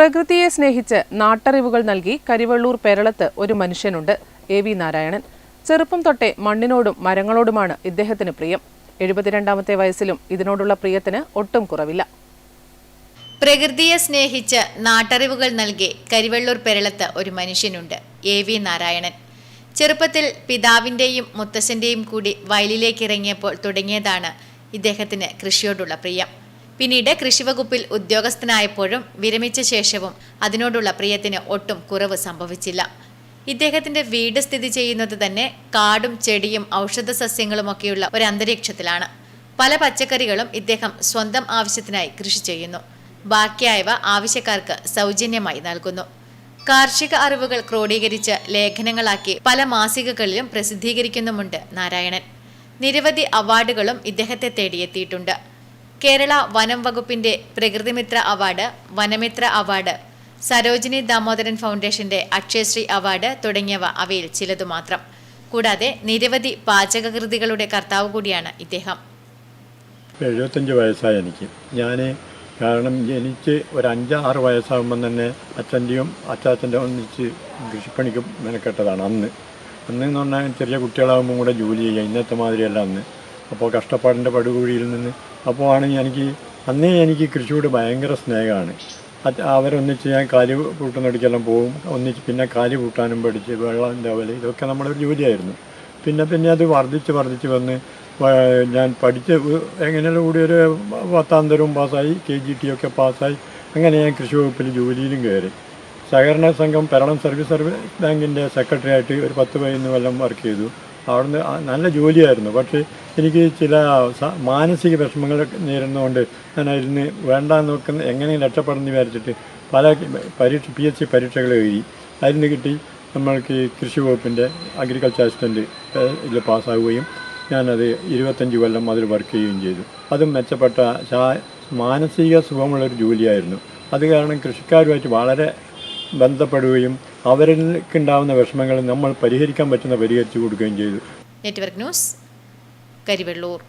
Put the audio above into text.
പ്രകൃതിയെ സ്നേഹിച്ച് നാട്ടറിവുകൾ നൽകി കരിവള്ളൂർ പെരളത്ത് ഒരു മനുഷ്യനുണ്ട് എ വി നാരായണൻ. ചെറുപ്പം തൊട്ടേ മണ്ണിനോടും മരങ്ങളോടുമാണ് ഇദ്ദേഹത്തിന് പ്രിയം. എഴുപത്തിരണ്ടാമത്തെ വയസ്സിലും ഇതിനോടുള്ള പ്രിയത്തിന് ഒട്ടും കുറവില്ല. പ്രകൃതിയെ സ്നേഹിച്ച് നാട്ടറിവുകൾ നൽകി കരിവള്ളൂർ പെരളത്ത് ഒരു മനുഷ്യനുണ്ട് എ വി നാരായണൻ. ചെറുപ്പത്തിൽ പിതാവിന്റെയും മുത്തശ്ശന്റെയും കൂടി വയലിലേക്ക് ഇറങ്ങിയപ്പോൾ തുടങ്ങിയതാണ് ഇദ്ദേഹത്തിന് കൃഷിയോടുള്ള പ്രിയം. പിന്നീട് കൃഷിവകുപ്പിൽ ഉദ്യോഗസ്ഥനായപ്പോഴും വിരമിച്ച ശേഷവും അതിനോടുള്ള പ്രിയത്തിന് ഒട്ടും കുറവ് സംഭവിച്ചില്ല. ഇദ്ദേഹത്തിന്റെ വീട് സ്ഥിതി ചെയ്യുന്നത് തന്നെ കാടും ചെടിയും ഔഷധ സസ്യങ്ങളുമൊക്കെയുള്ള ഒരു അന്തരീക്ഷത്തിലാണ്. പല പച്ചക്കറികളും ഇദ്ദേഹം സ്വന്തം ആവശ്യത്തിനായി കൃഷി ചെയ്യുന്നു. ബാക്കിയായവ ആവശ്യക്കാർക്ക് സൗജന്യമായി നൽകുന്നു. കാർഷിക അറിവുകൾ ക്രോഡീകരിച്ച് ലേഖനങ്ങളാക്കി പല മാസികകളിലും പ്രസിദ്ധീകരിക്കുന്നുമുണ്ട് നാരായണൻ. നിരവധി അവാർഡുകളും ഇദ്ദേഹത്തെ തേടിയെത്തിയിട്ടുണ്ട്. കേരള വനം വകുപ്പിന്റെ പ്രകൃതിമിത്ര അവാർഡ് വനമിത്ര അവാർഡ് സരോജിനി ദാമോദരൻ ഫൗണ്ടേഷന്റെ അക്ഷയശ്രീ അവാർഡ് തുടങ്ങിയവ അവയിൽ ചിലതു മാത്രം. കൂടാതെ നിരവധി പാചകകൃതികളുടെ കർത്താവ് കൂടിയാണ് ഇദ്ദേഹം. എഴുപത്തഞ്ച് വയസ്സായ എനിക്ക്. ഞാൻ കാരണം ജനിച്ച് ഒരു അഞ്ച് ആറ് വയസ്സാകുമ്പം തന്നെ അച്ഛന്റെയും അച്ചാച്ചന്റെ ഒന്നിച്ച് കൃഷിപ്പണിക്ക് മെനക്കെട്ടതാണ് അന്ന്. അന്ന് എന്ന് പറഞ്ഞാൽ ചെറിയ കുട്ടികളാകുമ്പോൾ കൂടെ ജോലി ചെയ്യുക ഇന്നത്തെ മാതിരിയല്ല അന്ന്. അപ്പോൾ കഷ്ടപ്പാടിന്റെ പടുകുഴിയിൽ നിന്ന് അപ്പോൾ ആണ് എനിക്ക് അന്നേ എനിക്ക് കൃഷിയോട് ഭയങ്കര സ്നേഹമാണ്. അവരൊന്നിച്ച് ഞാൻ കാലി പൂട്ടുന്നടിക്കെല്ലാം പോകും ഒന്നിച്ച് പിന്നെ കാലി പൂട്ടാനും പഠിച്ച് വെള്ളം ലെവൽ ഇതൊക്കെ നമ്മുടെ ഒരു ജോലിയായിരുന്നു. പിന്നെ പിന്നെ അത് വർദ്ധിച്ച് വർദ്ധിച്ച് വന്ന് ഞാൻ പഠിച്ച് എങ്ങനെയുള്ള കൂടി ഒരു പത്താം തരവും പാസ്സായി കെ ജി ടി ഒക്കെ പാസ്സായി അങ്ങനെ ഞാൻ കൃഷി വകുപ്പിൽ ജോലിയിലും കയറി. സഹകരണ സംഘം പെരളം സർവീസ് സർവീസ് ബാങ്കിന്റെ സെക്രട്ടറി ആയിട്ട് ഒരു പത്ത് പതിനൊന്ന് കൊല്ലം വർക്ക് ചെയ്തു. അവിടുന്ന് നല്ല ജോലിയായിരുന്നു. പക്ഷേ എനിക്ക് ചില മാനസിക വിഷമങ്ങൾ നേരിടുന്നതുകൊണ്ട് ഞാൻ അതിന് വേണ്ട നോക്കുന്ന എങ്ങനെ രക്ഷപ്പെടുന്നു വിചാരിച്ചിട്ട് പല പരീക്ഷ പി എസ് സി പരീക്ഷകൾ എഴുതി. അതിന് കിട്ടി നമ്മൾക്ക് കൃഷി വകുപ്പിന്റെ അഗ്രികൾച്ചർ അസിസ്റ്റന്റ് ഇതിൽ പാസ്സാവുകയും ഞാനത് ഇരുപത്തഞ്ച് കൊല്ലം അതിൽ വർക്ക് ചെയ്യുകയും ചെയ്തു. അതും മെച്ചപ്പെട്ട മാനസിക സുഖമുള്ളൊരു ജോലിയായിരുന്നു. അത് കാരണം കൃഷിക്കാരുമായിട്ട് വളരെ ബന്ധപ്പെടുകയും അവരിലേക്കുണ്ടാവുന്ന വിഷമങ്ങൾ നമ്മൾ പരിഹരിക്കാൻ പറ്റുന്ന പരിഹരിച്ചു കൊടുക്കുകയും ചെയ്തു. Network news Karivellur